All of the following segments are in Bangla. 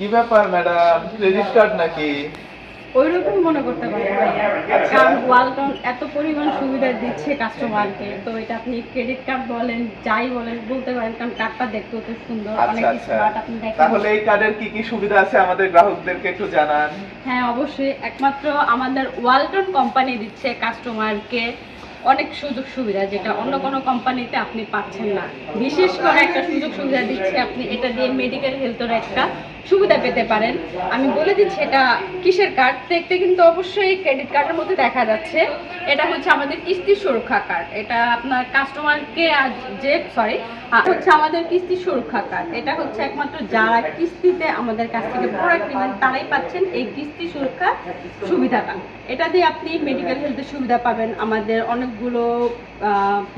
কি ব্যাপার ম্যাডাম ক্রেডিট কার্ড নাকি? ওইরকম মনে করতে পারেন ভাইয়া কারণ ওয়ালটন এত পরিমাণ সুবিধা দিচ্ছে কাস্টমারকে তো এটা আপনি ক্রেডিট কার্ড বলেন যাই বলেন বলতে পারেন কারণ কার্ডটা দেখতেও তো সুন্দর অনেক আচ্ছা। আচ্ছা আপনি দেখেন। তাহলে এই কার্ডের কি কি সুবিধা আছে আমাদের গ্রাহকদেরকে একটু জানান। হ্যাঁ অবশ্যই। একমাত্র আমাদের ওয়ালটন কোম্পানি দিচ্ছে কাস্টমারকে অনেক সুযোগ সুবিধা যেটা অন্য কোনো কোম্পানিতে আপনি পাচ্ছেন না। বিশেষ করে একটা সুযোগ সুবিধা দিচ্ছে আপনি, এটা দিয়ে মেডিকেল হেলথের একটা সুবিধা পেতে পারেন। আমি বলে দিচ্ছি, এটা কিসের কার্ড দেখতে কিন্তু অবশ্যই ক্রেডিট কার্ডের মধ্যে দেখা যাচ্ছে। এটা হচ্ছে আমাদের কিস্তি সুরক্ষা কার্ড এটা আপনার কাস্টমারকে যে সরি হচ্ছে আমাদের কিস্তি সুরক্ষা কার্ড এটা হচ্ছে একমাত্র যারা কিস্তিতে আমাদের কাছ থেকে প্রোডাক্ট নেবেন, তারাই পাচ্ছেন এই কিস্তি সুরক্ষা সুবিধাটা। এটা দিয়ে আপনি মেডিকেল হেলথের সুবিধা পাবেন। আমাদের অনেকগুলো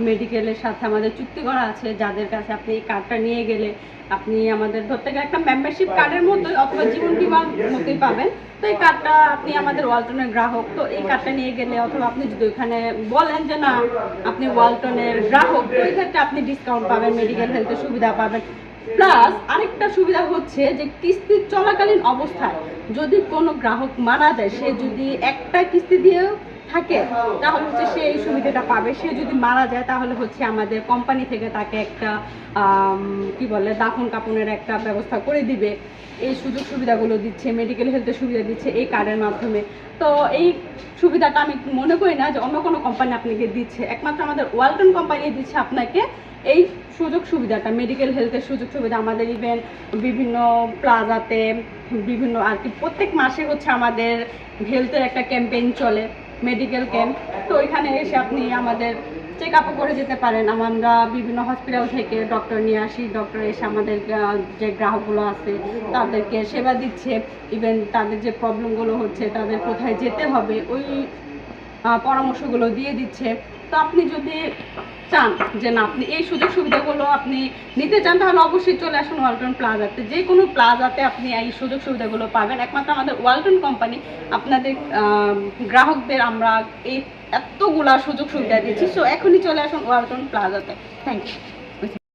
মেডিকেলের সাথে আমাদের চুক্তি করা আছে যাদের কাছে আপনি এই কার্ডটা নিয়ে গেলে আপনি আমাদের ধরতে গেলে একটা মেম্বারশিপ কার্ডের মতোই অথবা জীবন বিমার মতোই পাবেন। তো এই কার্ডটা আপনি আমাদের ওয়ালটনের গ্রাহক তো এই কার্ডটা নিয়ে গেলে অথবা আপনি যদি ওখানে বলেন যে না আপনি ওয়ালটনের গ্রাহক তো ক্ষেত্রে আপনি ডিসকাউন্ট পাবেন মেডিকেল হেলথের সুবিধা পাবেন। প্লাস আরেকটা সুবিধা হচ্ছে যে কিস্তি চলাকালীন অবস্থায় যদি কোনো গ্রাহক মারা যায় সে যদি একটা কিস্তি দিয়েও থাকে, তাহলে হচ্ছে সে এই সুবিধাটা পাবে। সে যদি মারা যায়, তাহলে হচ্ছে আমাদের কোম্পানি থেকে তাকে একটা কি বলে, দাফন কাপনের একটা ব্যবস্থা করে দিবে। এই সুযোগ সুবিধাগুলো দিচ্ছে মেডিকেল হেলথের সুবিধা দিচ্ছে এই কার্ডের মাধ্যমে। তো এই সুবিধাটা আমি মনে করি না যে অন্য কোনো কোম্পানি আপনাকে দিচ্ছে। একমাত্র আমাদের ওয়ালটন কোম্পানি দিচ্ছে আপনাকে এই সুযোগ সুবিধাটা মেডিকেল হেলথের সুযোগ সুবিধা। আমাদের ইভেন বিভিন্ন প্লাজাতে বিভিন্ন আর কি প্রত্যেক মাসে হচ্ছে আমাদের হেলথের একটা ক্যাম্পেইন চলে। মেডিকেল ক্যাম্প তো ওইখানে এসে আপনি আমাদের চেক আপও করে যেতে পারেন। আমরা বিভিন্ন হসপিটাল থেকে ডক্টর নিয়ে আসি। ডক্টর এসে আমাদের যে গ্রাহকগুলো আছে, তাদেরকে সেবা দিচ্ছে। ইভেন তাদের যে প্রবলেমগুলো হচ্ছে, তাদের কোথায় যেতে হবে, ওই পরামর্শগুলো দিয়ে দিচ্ছে। তো আপনি যদি চান যে না, আপনি এই সুযোগ সুবিধাগুলো আপনি নিতে চান, তাহলে অবশ্যই চলে আসুন ওয়ালটন প্লাজাতে। যে কোনো প্লাজাতে আপনি এই সুযোগ সুবিধাগুলো পাবেন। একমাত্র আমাদের ওয়ালটন কোম্পানি, আপনাদের গ্রাহকদের আমরা এই এতগুলা সুযোগ সুবিধা দিচ্ছি। সো এখনই চলে আসুন ওয়ালটন প্লাজাতে। Thank you